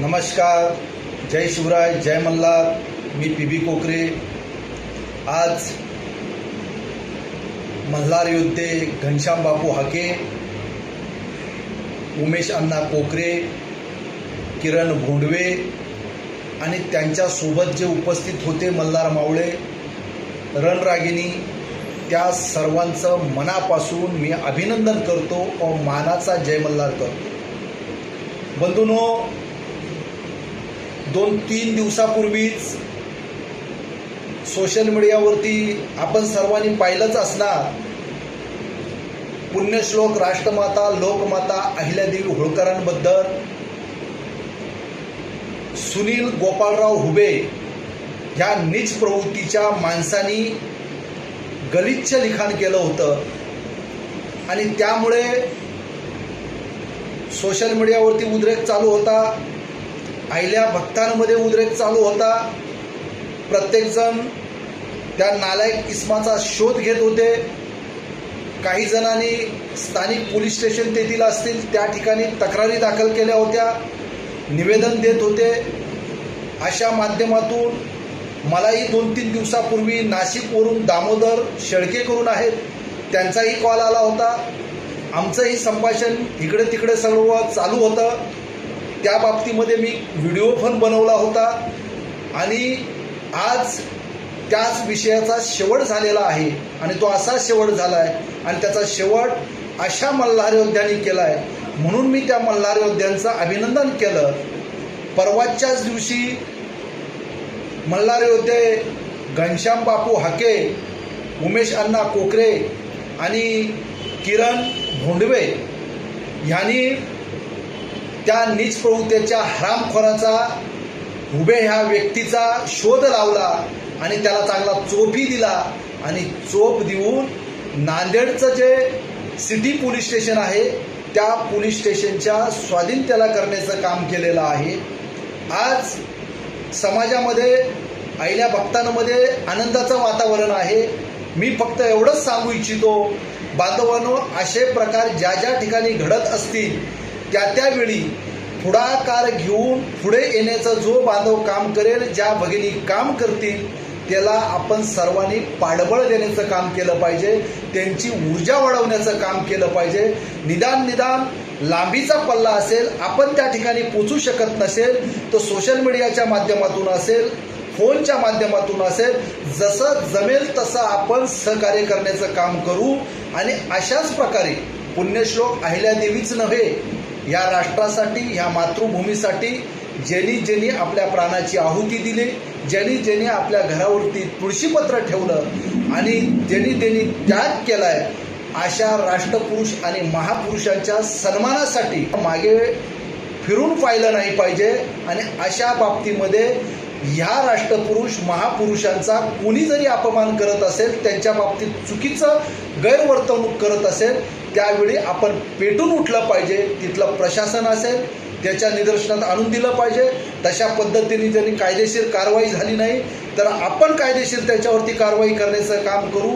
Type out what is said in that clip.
नमस्कार जय शिवराय जय मल्हार मी पी बी कोकरे. आज मल्हार योद्धे घनश्याम बापू हाके उमेश अण्णा कोकरे किरण भोंडवे आणि त्यांच्यासोबत जे उपस्थित होते मल्हार मावळे रणरागिणी त्या सर्वांचं मनापासून मी अभिनंदन करतो व मानाचा जय मल्हार करतो बंधूनो दोन तीन दिवसापूर्वीच सोशल मीडियावरती आपण सर्वांनी पाहिलंच असणार. पुण्यश्लोक राष्ट्रमाता लोकमाता अहिल्यादेवी होळकरांबद्दल. सुनील गोपाळराव हुबे ह्या नीच प्रवृत्तीच्या माणसानी गलिच्छ लिखाण केलं होतं. आणि त्यामुळे सोशल मीडियावरती उद्रेक चालू होता. आयल्या भक्तांमध्ये उद्रेक चालू होता. प्रत्येकजण त्या नालायक इस्माचा शोध घेत होते. काही जणांनी स्थानिक पोलीस स्टेशन तेथील असतील त्या ठिकाणी तक्रारी दाखल केल्या होत्या. निवेदन देत होते. अशा माध्यमातून मलाही दोन तीन दिवसापूर्वी नाशिकवरून दामोदर शेळके करून आहेत. त्यांचाही कॉल आला होता. आमचंही संभाषण इकडे तिकडे सर्व चालू होतं. त्या बाबतीमध्ये मी व्हिडिओ पण बनवला होता. आणि आज त्याच विषयाचा शेवट झालेला आहे. आणि तो असा शेवट झाला आहे आणि त्याचा शेवट अशा मल्हार योद्ध्यांनी केला आहे म्हणून मी त्या मल्हार योद्ध्यांचं अभिनंदन केलं. परवाच्याच दिवशी मल्हार योद्धे घनश्याम बापू हाके उमेश अण्णा कोकरे आणि किरण भोंडवे ह्यांनी त्या नीच प्रवृत्तीच्या हरामखोराचा हुबे ह्या व्यक्तीचा शोध लावला आणि त्याला चांगला चोपही दिला आणि चोप देऊन नांदेडचं जे सिटी पोलीस स्टेशन आहे त्या पोलीस स्टेशनच्या स्वाधीन त्याला करण्याचं काम केलेलं आहे. आज समाजामध्ये आईल्या भक्तांमध्ये आनंदाचं वातावरण आहे. मी फक्त एवढंच सांगू इच्छितो बांधवांनो असे प्रकार ज्या ज्या ठिकाणी घडत असतील त्या त्यावेळी पुढाकार घेऊन पुढे येण्याचा जो बांधव काम करेल ज्या भगिनी काम करतील त्याला आपण सर्वांनी पाठबळ देण्याचं काम केलं पाहिजे त्यांची ऊर्जा वाढवण्याचं काम केलं पाहिजे. निदान निदान लांबीचा पल्ला असेल आपण त्या ठिकाणी पोचू शकत नसेल तर सोशल मीडियाच्या माध्यमातून असेल फोनच्या माध्यमातून असेल जसं जमेल तसं आपण सहकार्य करण्याचं काम करू. आणि अशाच प्रकारे पुण्यश्लोक अहिल्यादेवीच नव्हे या राष्ट्रासाठी ह्या मातृभूमीसाठी ज्यांनी ज्यांनी आपल्या प्राणाची आहुती दिली ज्यांनी ज्यांनी आपल्या घरावरती तुळशीपत्र ठेवलं आणि ज्यांनी ज्यांनी त्याग केलाय अशा राष्ट्रपुरुष आणि महापुरुषांच्या सन्मानासाठी मागे फिरून पाहिलं नाही पाहिजे आणि अशा बाबतीमध्ये ह्या राष्ट्रपुरुष महापुरुषांचा कोणी जरी अपमान करत असेल त्यांच्या बाबतीत चुकीचं गैरवर्तवणूक करत असेल त्यावेळी आपण पेटून उठलं पाहिजे तिथलं प्रशासन असेल त्याच्या निदर्शनात आणून दिलं पाहिजे. तशा पद्धतीने जरी कायदेशीर कारवाई झाली नाही तर आपण कायदेशीर त्याच्यावरती कारवाई करण्याचं काम करू.